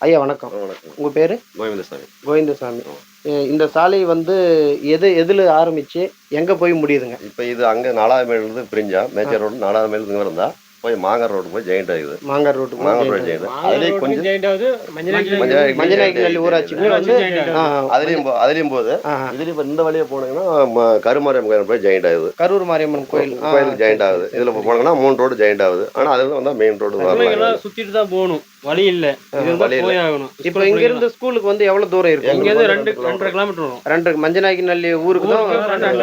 ஐயா வணக்கம். வணக்கம். உங்க பேரு? கோவிந்தசாமி. கோவிந்தசாமி. இந்த சாலை வந்து எது எதுல ஆரம்பிச்சு எங்க போய் முடியுதுங்க? இப்போ இது அங்கே நாலாவது மைலேருந்து பிரிஞ்சா மேச்சர் ரோடு நாலாவது மைலுக்கு இருந்தா போய் மாங்கார் ரோடு போய் ஜெயிண்ட் ஆகுது. மாங்கார் ரோட்டுக்கு மாங்கார் ரோடு ஜெயிண்ட் அதுலேயே கொஞ்சம் மஞ்சள் மஞ்சநாயக்கி நல்லி ஊராட்சிக்கு வந்து அதுலேயும் போ அதுலேயும் போகுது ஆ, இதுலேயும் இப்போ இந்த வழியே போனீங்கன்னா ம- கருமாரியம் கோயில் போய் ஜெயிண்ட் ஆகுது. கரூர் மாரியம்மன் கோயில். கோயிலுக்கு ஜெயிண்ட் ஆகுது. இதில் போனீங்கன்னா மூணு ரோடு ஜெயிண்ட் ஆகுது. ஆனால் அதில் வந்தால் மெயின் ரோடு வரலாம் சுத்திட்டு தான் போகணும். வழி இல்ல. போய் ஆகணும் இப்போ இங்க இருந்து ஸ்கூலுக்கு வந்து எவ்வளவு தூரம் இங்க இருக்கும் இருந்து ரெண்டு ரெண்டரை கிலோமீட்டர் வரும். ரெண்டு மஞ்சநாயக்கி நல்லி ஊருக்கு தான்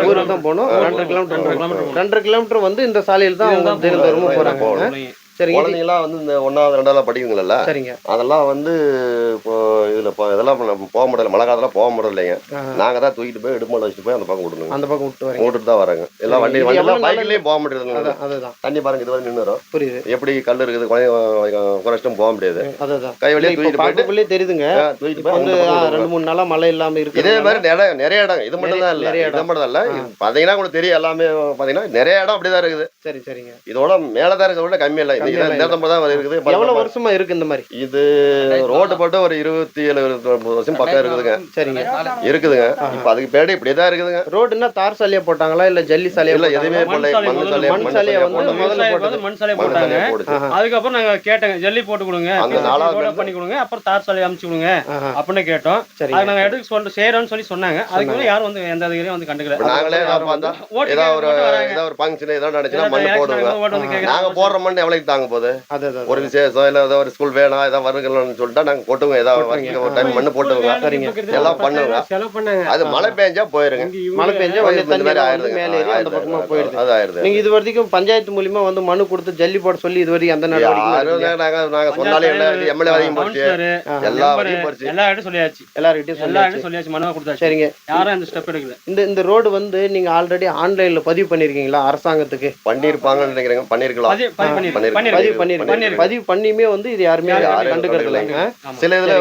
ஊருக்கு தான் போகணும். ரெண்டரை கிலோமீட்டர் ரெண்டரை. கிலோமீட்டர் ரெண்டரை கிலோமீட்டர் வந்து இந்த சாலையில் தான் அவங்க தினந்தோறும் போகணும். போறாங்க. இது- குழந்தைங்களாம் வந்து இந்த ஒன்றாவது ரெண்டாவது படிக்குங்களல்ல சரிங்க. அதெல்லாம் வந்து இப்போ இதில் இப்போ இதெல்லாம் போக முடியல. மழை காலத்தில் போக முடியலைங்க நாங்கள் தான் தூக்கிட்டு போய் இடுமலை வச்சுட்டு போய் அந்த பக்கம் விடணுங்க அந்த பக்கம் விட்டு வரீங்க. ஓட்டுட்டு தான் வராங்க எல்லாம் வண்டி இது வண்டி எவ்வளவு நாளா- பைக்லேயும் போக முடியாது அதுதான். தண்ணி பாருங்க இது வந்து நின்றுரும் புரியுது. எப்படி கல் இருக்குது குறைய குறைச்சிட்டும் போக முடியாது. அதுதான். கை வழியே இப்போ தூக்கிட்டு போயிட்டு தெரியுதுங்க. தூக்கிட்டு போய் வந்து ரெண்டு விடணும். மூணு நாளா மழை இல்லாம இருக்கு இதே மாதிரி நிறைய நிறைய இடம் இது மட்டும் தான் நிறைய- இல்லை. இது இடம். மட்டும் தான் இல்லை பார்த்தீங்கன்னா உங்களுக்கு தெரியும் எல்லாமே பார்த்தீங்கன்னா நிறைய இடம் அப்படி தான் இருக்குது. சரி சரிங்க. இதோட மேலே தான் இருக்கிறத விட கம்மி இல்லை எவ்வளவு. வருஷமா இருக்கு இந்த மாதிரி? இது ரோடு போட்டு ஒரு இருபத்தி ஏழு இருபத்தி வருஷம் பக்கம் இருக்குதுங்க. சரிங்க. இருக்குதுங்க. இப்போ அதுக்கு பின்னாடி இப்படியே தான் இருக்குதுங்க. ரோடுன்னா தார் சாலையா போட்டாங்களா? இல்ல ஜல்லி சாலையா இல்ல? எதுவுமே மண் சாலை மண் முதல்ல சாலையை மண் மண் சாலையை சாலையை வந்து முதல்ல போட்டது. மண் சாலை மண் போட்டாங்க. சாலையை ஆஹா, அதுக்கப்புறம் நாங்க கேட்டோங்க. ஜல்லி போட்டு கொடுங்க. அந்த நாலாவது பண்ணி கொடுங்க. அப்புறம் தார் சாலை அமைச்சு கொடுங்க அப்படின்னு கேட்டோம். அது நாங்க எடுத்து சொல்ல செய்யறோம்னு சொல்லி சொன்னாங்க. அதுக்கு வந்து யாரும் வந்து எந்த அதிகாரியும் வந்து கண்டுக்கல. நாங்களே ஏதாவது ஒரு. ஏதாவது ஒரு ஃபங்க்ஷன் ஏதாவது நடந்துச்சுன்னா வந்து கேக்குறாங்க. நாங்க போடுற மண் எவ்வளவுக்கு தாங்க அது. ஒரு விசேஷம் இல்ல ஏதோ ஒரு ஸ்கூல் வேணும் ஏதாவது வருங்கன்னு சொல்லிட்டா நாங்க போட்டுவோங்க ஏதாவது ஒரு டைம் மண்ணு போட்டுவோங்க. எல்லாம் பண்ணாங்க. அது மழை பெஞ்சா போயிருங்க. மழை பெஞ்சா இந்த மாதிரி அந்த பக்கமா போயிடுது அது ஆயிருது நீங்க இது வரைக்கும் பஞ்சாயத்து மூலியமா வந்து மனு கொடுத்து ஜல்லி போட சொல்லி இது வரைக்கும் யாரும் எடுக்கலையா? நாங்க நாங்க சொன்னாலே எம்எல்ஏ வரைக்கும் போச்சு. எல்லா வரையும் போச்சு. எல்லா இடத்தையும் சொல்லியாச்சு. எல்லார்கிட்டயும் எல்லா சொல்லியாச்சு. சொல்லியாச்சு மனுவா கொடுத்தாச்சு. சரிங்க. யாரும் அந்த ஸ்டெப் எடுக்கல. இந்த இந்த ரோடு வந்து நீங்க ஆல்ரெடி ஆன்லைன்ல பதிவு பண்ணிருக்கீங்களா? அரசாங்கத்துக்கு? பண்ணிருப்பாங்கன்னு நினைக்கிறேங்க. பண்ணிருக்கலாம். பதிவு பண்ணி பண்ணிருக்கு. பண்ணிருக்கு பதிவு பண்ணியுமே வந்து இது யாருமே கண்டுக்கிறது. இல்லைங்க. சில இதுல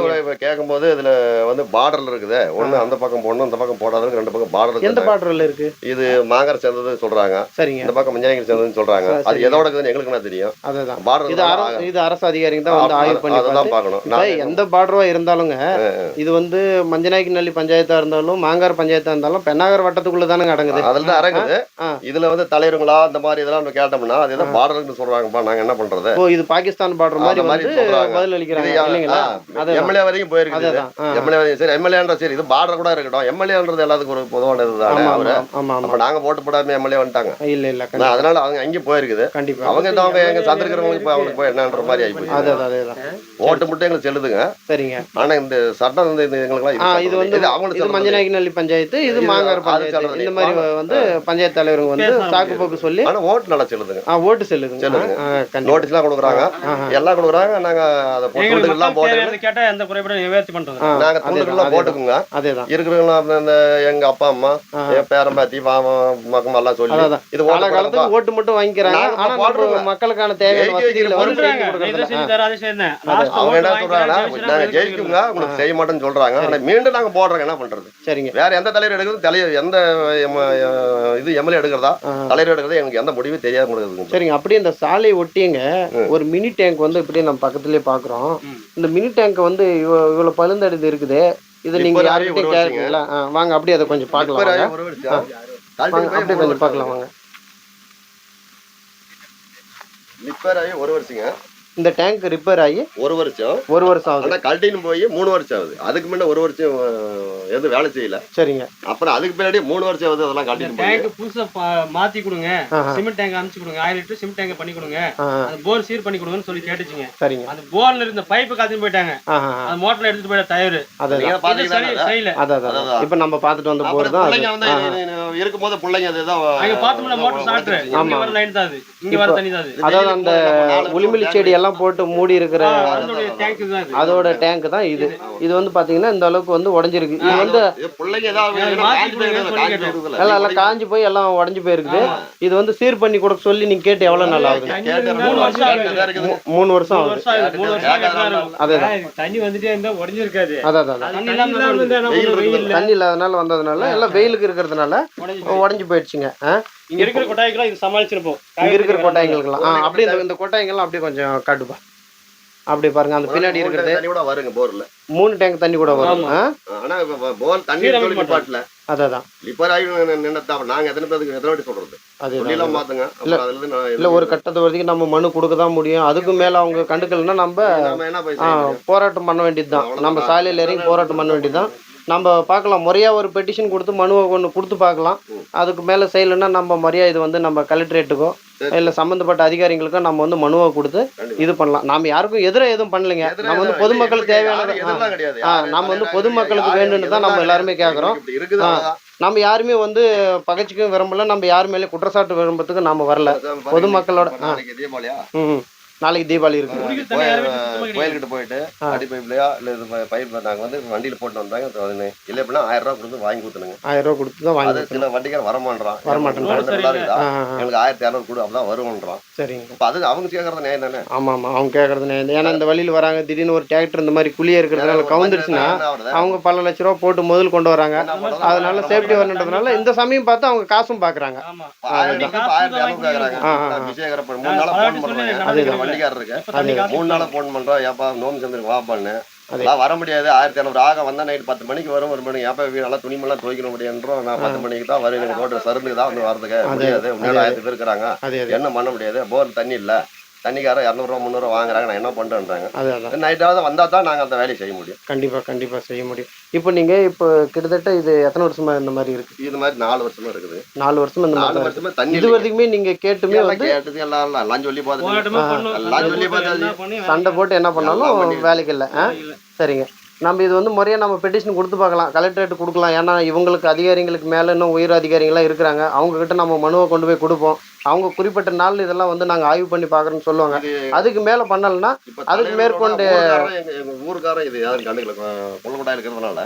கேட்கும்போது இதுல வந்து பார்டர்ல இருக்குது. ஒண்ணு அந்த பக்கம் போடணும் இந்த பக்கம் போடாத ரெண்டு பக்கம் பார்டர் எந்த பார்டர்ல இருக்கு? இது மாங்கர் சேர்ந்தது சொல்றாங்க. சரிங்க. இந்த பக்கம் மஞ்சாயங்கள் சேர்ந்ததுன்னு சொல்றாங்க. அது. எதோட இருக்குதுன்னு எங்களுக்கு என்ன தெரியும்? அதுதான். இது பார்டர் அரசு இது அரசு அதிகாரிங்க தான் வந்து ஆய்வு பண்ணி பார்த்து. பார்க்கணும். நான் எந்த பார்டரா இருந்தாலுங்க இது வந்து மஞ்சநாய்க்கு நல்லி பஞ்சாயத்தா இருந்தாலும் மாங்கார் பஞ்சாயத்தா இருந்தாலும் பெண்ணாகர் வட்டத்துக்குள்ள தானே அடங்குது. அதுல தான் இறங்குது ஆ. இதுல வந்து தலைவருங்களா இந்த மாதிரி இதெல்லாம் கேட்டோம்னா அது ஏதோ பார்டர்னு சொல்றாங்கப்பா. நாங்க என்ன பண்றது? ஓ இது பாகிஸ்தான் பார்டர் மாதிரி மாதிரி. பதில் அளிக்கிறாங்க இல்லைங்களா. எம்எல்ஏ வரைக்கும் ஆ. எம்எல்ஏ வரைக்கும் சரி எம்எல்ஏன்ற சரி இது பார்டர் கூட இருக்கட்டும். எம்எல்ஏன்றது எல்லாத்துக்கும் ஒரு பொதுவானது தானே ஆமா அவரு? அப்ப நாங்க போட்டு போடாம எம்எல்ஏ வந்துட்டாங்க. இல்ல இல்ல அதனால அவங்க அங்கேயும் போயிருக்குது. கண்டிப்பா. அவங்க தான் அவங்க எங்க சந்திருக்கிறவங்களுக்கு போய் அவங்களுக்கு போய் என்னன்ற மாதிரி ஆகி போச்சு. அது அது அதேதான் ஓட்டு மட்டும் எங்களுக்கு செல்லுதுங்க. சரிங்க. ஆனா இந்த சட்டம் வந்து இந்த எங்களுக்குலாம் இது வந்து அவங்களுக்கு இது செல்லுது. மஞ்சநாயக்கி நல்லி பஞ்சாயத்து இது மாங்கார் பஞ்சாயத்து. இந்த மாதிரி வந்து பஞ்சாயத்து தலைவருங்க வந்து சாக்கு போக்கு சொல்லி ஆனா ஓட்டு நல்லா செல்லுதுங்க. ஆ ஓட்டு செல்லுதுங்க செல்லுதுங்க. ஆ, கண்டிப்பா நோட்டீஸ் எல்லாம் கொடுக்குறாங்க. எல்லாம் கொடுக்குறாங்க. நாங்க அதை எங்களுக்கு துண்டுகள் எல்லாம் மக்கள் போட்டு கேட்டா எந்த குறைபாடும் நிவர்த்தி பண்றது நாங்க அதேதான், துண்டுகள் எல்லாம் அதேதான். போட்டுக்குங்க. அதேதான். இருக்கிறவங்க இந்த எங்க அப்பா அம்மா. என் பேரன் பாத்தி மாமன் எல்லாம் சொல்லி இது ஓட்டு. காலகாலத்துக்கு ஓட்டு மட்டும் வாங்கிக்கிறாங்க. ஆனா போடுறோங்க. மக்களுக்கான தேவையான வசதிகளை அவங்க என்ன சொல்றாங்கன்னா நாங்க ஜெயிக்குங்க உங்களுக்கு செய்ய மாட்டேன்னு சொல்றாங்க. ஆனா மீண்டும் நாங்க போடுறோங்க. என்ன பண்றது? சரிங்க. வேற எந்த தலைவர் எடுக்கிறது தலைவர் எந்த இது எம்எல்ஏ எடுக்கிறதா. தலைவர் எடுக்கிறதா? எனக்கு எந்த முடிவும் தெரியாத முடியுதுங்க சரிங்க. அப்படியே இந்த சாலை ஒட்டியங்க ஒரு மினி டேங்க் வந்து இப்படியே நம்ம பக்கத்துலயே பாக்குறோம். இந்த மினி டேங்க் வந்து இவ்வ- இவ்வளவு பழுந்தடிது இருக்குது. இது நீங்க யார்கிட்டயும் ஆ, வாங்க அப்படியே அதை கொஞ்சம் பார்க்கலாம் வாங்க. அப்படியே கொஞ்சம் வருஷம் பார்க்கலாம் வாங்க. ரிப்பேர் ஆகி ஒரு வருஷங்க இந்த டேங்க் ரிப்பேர் ஆகி ஒரு வருஷம். ஒரு வருஷம் ஆகுது. ஆனா கழட்டின்னு போய் மூணு வருஷம் ஆகுது. அதுக்கு முன்ன ஒரு வருஷம் எதுவும் வேலை செய்யல. சரிங்க. அப்புறம் அதுக்கு பின்னாடி மூணு வருஷம் ஆகுது அதெல்லாம் கழட்டின்னு போய். டேங்க் புதுசா பா- மாத்தி கொடுங்க. சிமெண்ட் டேங்க் அமைச்சு கொடுங்க. ஆயிரம் லிட்டர் சிமெண்ட் டேங்க் பண்ணி கொடுங்க. அந்த போர் சீர் பண்ணி கொடுங்கன்னு சொல்லி கேட்டுச்சுங்க. சரிங்க. அந்த போர்ல இருந்த பைப்பு காத்தின்னு போயிட்டாங்க. அந்த மோட்டர்ல எடுத்துட்டு போயிட்ட டயர் அதான். இப்ப நம்ம பார்த்துட்டு வந்த போர் தான் இருக்கும்போது பிள்ளைங்க அதுதான் அங்க பார்த்தோம்னா மோட்டர் ஸ்டார்ட் இங்க ஆமா. வர லைன் தான் அது. இங்க வர தண்ணி தான் அது. அதாவது அந்த உளிமிலி செடி எல்லாம் போட்டு மூடி இருக்கிற அதோட டேங்க் தான் இது. இது வந்து பாத்தீங்கன்னா இந்த அளவுக்கு வந்து உடைஞ்சிருக்கு. இது வந்து. எல்லாம் எல்லாம் காஞ்சி போய் எல்லாம் உடஞ்சு போயிருக்குது. இது வந்து சீர் பண்ணி கொடுக்க சொல்லி நீங்க கேட்டு எவ்வளவு நாள் ஆகுது? மூணு வருஷம் ஆகுது. அதேதான் தண்ணி வந்துட்டே இருந்தா உடஞ்சிருக்காது. அதான் அதான் அதான். தண்ணி இல்லாதனால வந்ததுனால எல்லாம் வெயிலுக்கு இருக்கிறதுனால உடைஞ்சு போயிடுச்சுங்க? இங்க இருக்கிற கொட்டாய்க்கெல்லாம் இது சமாளிச்சிருப்போம். இங்க இருக்கிற கொட்டாயங்களுக்கெல்லாம் ஆ அப்படியே இந்த இந்த கொட்டாயங்கள்லாம் அப்படியே கொஞ்சம் காட்டுப்பா. அப்படி பாருங்க அந்த பின்னாடி மூணு இருக்கிறது. tank தண்ணி கூட வருங்க போர்ல. மூணு டேங்க் தண்ணி கூட வரும். ஆ? ஆனா இப்ப ப- போர் தண்ணி சீரமைக்க சொல்லி நிப்பாட்டல அதான் அதான். லிப்பர் ஆகி நின்னதா நாங்க எத்தனை பேருக்கு எத்தனை வாட்டி சொல்றது? அதே சொல்லிலாம் பாத்துங்க அப்புறம் அதுல இருந்து நான் இல்ல ஒரு கட்டத்தை வரைக்கும் நம்ம மனு கொடுக்க தான் முடியும். அதுக்கு மேல அவங்க கண்டுக்கலன்னா நம்ம நாம என்ன ஆ? போராட்டம் பண்ண வேண்டியதுதான். நம்ம சாலையில இறங்கி போராட்டம் பண்ண வேண்டியதுதான். நம்ம பார்க்கலாம் முறையா ஒரு பெட்டிஷன் கொடுத்து மனுவை ஒன்று கொடுத்து பார்க்கலாம். அதுக்கு மேல செய்யலைன்னா நம்ம முறையா இது வந்து நம்ம கலெக்டரேட்டுக்கோ. இல்ல சம்பந்தப்பட்ட அதிகாரிகளுக்கோ நம்ம வந்து மனுவை கொடுத்து. இது பண்ணலாம் நாம யாருக்கும் எதிராக எதுவும் பண்ணலைங்க நம்ம வந்து பொதுமக்களுக்கு தேவையானது ஆ, எதிரெல்லாம் கிடையாது. ஆ, யாரு நாம வந்து பொதுமக்களுக்கு யாரு வேணும்னு தான் நம்ம எல்லாருமே. கேட்குறோம் ஆ. நம்ம யாருமே வந்து பகச்சுக்கும் விரும்பல நம்ம யார் மேலே குற்றச்சாட்டு விரும்பத்துக்கு நாம வரல பொதுமக்களோட, தீபாவளியா ம் நாளைக்கு தீபாவளி இருக்கு. கோயில்கிட்ட போயிட்டு அடி பைப்லயா இல்ல பைப் நாங்க வந்து வண்டியில போட்டு வந்தாங்க. இல்ல அப்படின்னா ஆயிரம் ரூபாய் கொடுத்து வாங்கி கொடுத்துனுங்க ஆயிரம் ரூபா கொடுத்து தான் வாங்கி சில வண்டிக்கார வரமாட்டான் ஆ. எங்களுக்கு ஆயிரத்தி இரநூறு கொடு அப்பதான் வருவோன்றான் சரிங்க. இப்ப அது அவங்க கேட்கறது நேரம் தானே? ஆமா ஆமா அவங்க கேட்கறது நேரம். ஏன்னா இந்த வழியில் வராங்க திடீர்னு ஒரு டிராக்டர் இந்த மாதிரி குழியே இருக்கிறதுனால கவுந்துருச்சுன்னா? அவங்க பல லட்ச ரூபா போட்டு முதல் கொண்டு வராங்க? அதனால சேஃப்டி வரணுன்றதுனால இந்த சமயம் பார்த்து அவங்க காசும் பாக்குறாங்க. ஆமா. வண்டிக்காரர் இருக்கு மூணு நாளா போன் பண்றோம் ஏப்பா நோம்பு சந்திரன் வா பண்ணு அதே. நான் வர முடியாது ஆயிரத்தி இரநூறு ஆக வந்தா நைட் பத்து மணிக்கு வரும் ஒரு மணி ஏப்பா வீடு நல்லா துணிமெல்லாம் துவைக்கணும் முடியுன்றோம் நான் பத்து மணிக்கு தான் வரும் எனக்கு ரோட்டு சருந்துக்கு தான் வந்து வரதுக்கு. முடியாது. முன்னாடி ஆயிரத்தி பேர் இருக்கிறாங்க. என்ன பண்ண முடியாது? போர் தண்ணி இல்ல. தண்ணிக்காரன் இரநூறுவா முந்நூறுவா வாங்குறாங்க நான் என்ன அதான் நைட்டாவது வந்தா தான் நாங்க அந்த வேலையை செய்ய முடியும். கண்டிப்பா கண்டிப்பா செய்ய முடியும். இப்போ நீங்க இப்போ கிட்டத்தட்ட இது எத்தனை வருஷமா இந்த மாதிரி இருக்கு? இது மாதிரி நாலு வருஷமா இருக்குது. நாலு வருஷமா இந்த நாலு. வருஷமா தண்ணி இது வரைக்குமே நீங்க கேட்டுமே கேட்டது எல்லாம் எல்லாம் எல்லாம் சொல்லி. எல்லாம் சொல்லி சண்டை போட்டு பார்த்தாச்சு. என்ன பண்ணி சண்டை போட்டு என்ன பண்ணாலும். வேலைக்கு இல்லை ஆ. சரிங்க. நம்ம இது வந்து முறையாக நம்ம பெட்டிஷன் கொடுத்து பார்க்கலாம் கலெக்டரேட் கொடுக்கலாம். ஏன்னா இவங்களுக்கு அதிகாரிங்களுக்கு மேலே இன்னும் உயர் அதிகாரிங்களாம் இருக்கிறாங்க. அவங்க கிட்ட நம்ம மனுவை கொண்டு போய் கொடுப்போம். அவங்க குறிப்பிட்ட நாள் இதெல்லாம் வந்து நாங்கள் ஆய்வு பண்ணி பார்க்குறோன்னு சொல்லுவாங்க. அதுக்கு மேலே பண்ணலைன்னா அதுக்கு மேற்கொண்டு- ஊர்க்காரன் இது யாரும் கண்டுக்கல. கொல்லக்கூடா இருக்கிறதுனால.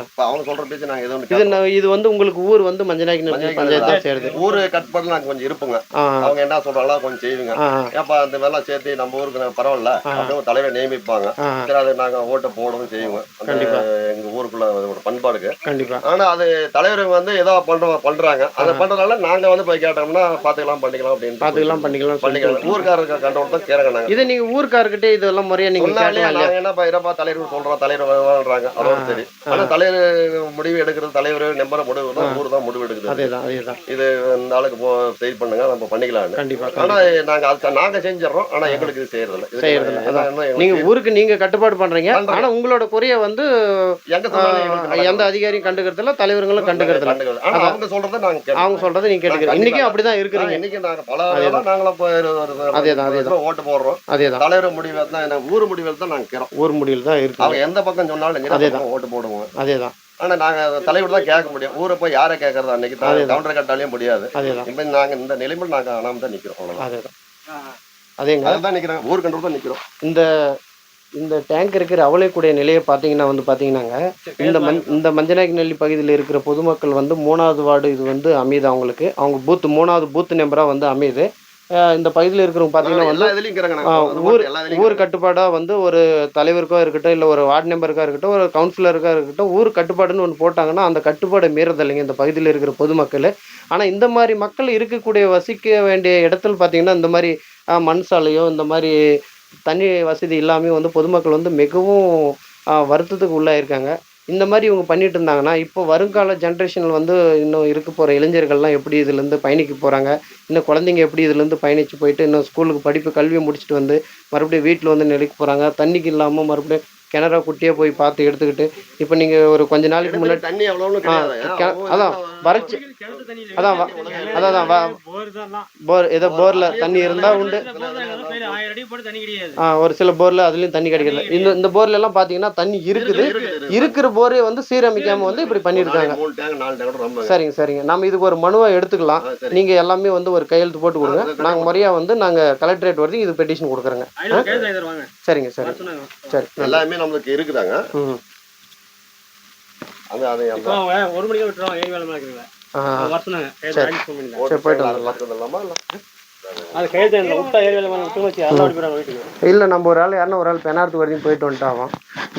இப்ப அவங்க சொல்ற பேச்சு நாங்க எதுவும் இது இது வந்து உங்களுக்கு ஊர் வந்து மஞ்சநாய்க்கு பஞ்சாயத்து சேருது. ஊரு கட்பாடு நாங்க கொஞ்சம் இருப்போங்க. அவங்க என்ன சொல்றாங்களோ கொஞ்சம் செய்வீங்க ஏப்பா அந்த வேலை சேர்த்து நம்ம ஊருக்கு பரவாயில்ல. அப்படியே தலைவரை நியமிப்பாங்க. சரி அதை நாங்க ஓட்ட போடவும் அந்த கண்டிப்பா. எங்க ஊருக்குள்ள ஒரு பண்பாடுக்கு. கண்டிப்பாக ஆனா அது தலைவர் வந்து ஏதோ பண்றோம் பண்றாங்க. அதை பண்றதுனால நாங்க வந்து போய் கேட்டோம்னா பண்ணிக்கலாம் அப்படின்னு பார்த்துக்கலாம் பண்ணிக்கலாம் பண்ணிக்கலாம். ஊருக்காரருக்கு கண்டோம் தான் கேட்க நாங்க இதை நீங்கள் ஊர்க்காரர்கிட்ட இதெல்லாம் முறையாக நீங்கள் சொன்னாலே கேட்கலாம் இல்லையா? நாங்க என்னப்பா இருப்பா தலைவர் சொல்றோம் தலைவர் வாழ்றாங்க அதோட சரி. ஆனா தலைவர் முடிவு எடுக்கிறது தலைவர் நம்பர் முடிவு தான் ஊர் தான் முடிவு எடுக்குது அதே தான் அதே தான் இது இந்த ஆளுக்கு போ சரி பண்ணுங்க நம்ம பண்ணிக்கலாம்னு. கண்டிப்பாக ஆனா நாங்க அது நாங்க செஞ்சிடறோம் ஆனா எங்களுக்கு இது செய்யறது இல்ல செய்யறதில்ல, ஏன்னா எங்களுக்கு நீங்க ஊருக்கு நீங்க கட்டுப்பாடு பண்றீங்க. ஆனா உங்களோட குறைய வந்து எங்க. எந்த அதிகாரியும் கண்டுக்கிறதுல தலைவர்களும் கண்டுக்கிறதுல கண்டுக்கிறது. ஆனா அவங்க சொல்றதை நாங்க. அவங்க சொல்றதை நீங்க கேட்டுக்கிறீங்க. இன்னைக்கும் அப்படிதான் இருக்கிறீங்க. இன்னைக்கு நாங்க பல நாங்களும் ஓட்டு போடுறோம். அதேதான். தலைவர் முடிவு தான் ஊர் முடிவு தான் நாங்க கேட்கிறோம். ஊர் முடிவில் தான் இருக்கு அவங்க எந்த பக்கம் சொன்னாலும் அதேதான். பக்கம் ஓட்டு போடுவோம். அதேதான். ஆனா நாங்க தலைவர் தான் கேட்க முடியும். ஊரை போய் யாரை கேட்கறது அன்னைக்கு. கவுண்டர் கட்டாலையும் முடியாது. இப்ப நாங்க இந்த நிலைமையில் நாங்க அனாம தான் நிக்கிறோம். அவ்வளவுதான். அதேதான். அதேங்க. அதுதான் நிக்கிறோம் ஊர் கண்டு தான் நிக்கிறோம். இந்த இந்த டேங்க் இருக்கிற அவலைக்கூடிய நிலையை பார்த்தீங்கன்னா வந்து பார்த்தீங்கன்னாங்க. இந்த மஞ் இந்த மஞ்சநாயக்க நெல்லி பகுதியில் இருக்கிற பொதுமக்கள் வந்து மூணாவது வார்டு இது வந்து அமையுது அவங்களுக்கு. அவங்க பூத் மூணாவது பூத் நம்பராக வந்து அமையுது. இந்த பகுதியில் இருக்கிறவங்க பார்த்தீங்கன்னா வந்து. ஊர் ஊர் கட்டுப்பாடாக வந்து ஒரு தலைவருக்கோ இருக்கட்டும் இல்லை ஒரு வார்டு மெம்பருக்கா இருக்கட்டும் ஒரு கவுன்சிலருக்கா இருக்கட்டும் ஊர் கட்டுப்பாடுன்னு ஒன்று போட்டாங்கன்னா அந்த கட்டுப்பாடை மீறதில்லைங்க இந்த பகுதியில் இருக்கிற பொதுமக்கள். ஆனால் இந்த மாதிரி மக்கள் இருக்கக்கூடிய வசிக்க வேண்டிய இடத்துல பார்த்தீங்கன்னா இந்த மாதிரி மண் சாலையோ இந்த மாதிரி தண்ணி வசதி இல்லாமல் வந்து பொதுமக்கள் வந்து மிகவும் வருத்தத்துக்கு உள்ளாயிருக்காங்க. இந்த மாதிரி இவங்க பண்ணிட்டு இருந்தாங்கன்னா இப்போ வருங்கால ஜென்ரேஷனில் வந்து இன்னும் இருக்க போகிற இளைஞர்கள்லாம் எப்படி இதுலேருந்து பயணிக்க போகிறாங்க இன்னும் குழந்தைங்க எப்படி இதுலேருந்து பயணித்து போயிட்டு இன்னும் ஸ்கூலுக்கு படிப்பு கல்வியை முடிச்சுட்டு வந்து மறுபடியும் வீட்டில் வந்து நிலைக்கு போகிறாங்க தண்ணிக்கு இல்லாமல் மறுபடியும் கிணறா குட்டியாக போய் பார்த்து எடுத்துக்கிட்டு இப்போ நீங்கள் ஒரு கொஞ்ச நாளைக்கு முன்னாடி தண்ணி அவங்க அதான் எல்லாம் வறட்சி. அதான் வ- அதான் அதான் வ- போர் தான் போர் ஏதோ போரில் தண்ணி இருந்தால் உண்டு. ஆ, ஒரு சில போரில் அதுலேயும் தண்ணி கிடைக்கல. இந்த இந்த போர்ல எல்லாம் பார்த்தீங்கன்னா தண்ணி இருக்குது. இருக்கிற போரே வந்து சீரமைக்காமல் வந்து இப்படி பண்ணியிருக்காங்க. மூணு டேங்க் நாலு டேங்க் ரொம்ப சரிங்க சரிங்க. நம்ம இதுக்கு ஒரு மனுவை எடுத்துக்கலாம். ஆ, சரி. நீங்க எல்லாமே வந்து ஒரு கையெழுத்து போட்டு கொடுங்க. நாங்க முறையா வந்து நாங்க கலெக்டரேட் வரைக்கும் இது பெட்டிஷன் கொடுக்குறோங்க. தருவாங்க. சரிங்க சரி. சரி எல்லாமே நம்மளுக்கு இருக்குதாங்க. அது அது ஒரு மணிக்கு விட்டுருவாங்க ஏழு வேலை மேலே ஆ வர சொன்னாங்க கையெழுத்து வாங்கி phone பண்ணிருந்தாங்க. சரி போயிட்டு வந்துடலாம். இல்ல? நம்ம ஒரு ஆள் யாருன்னா ஒரு ஆள் பெனார்த்து வரைக்கும் போயிட்டு வந்துட்டாவான் இந்த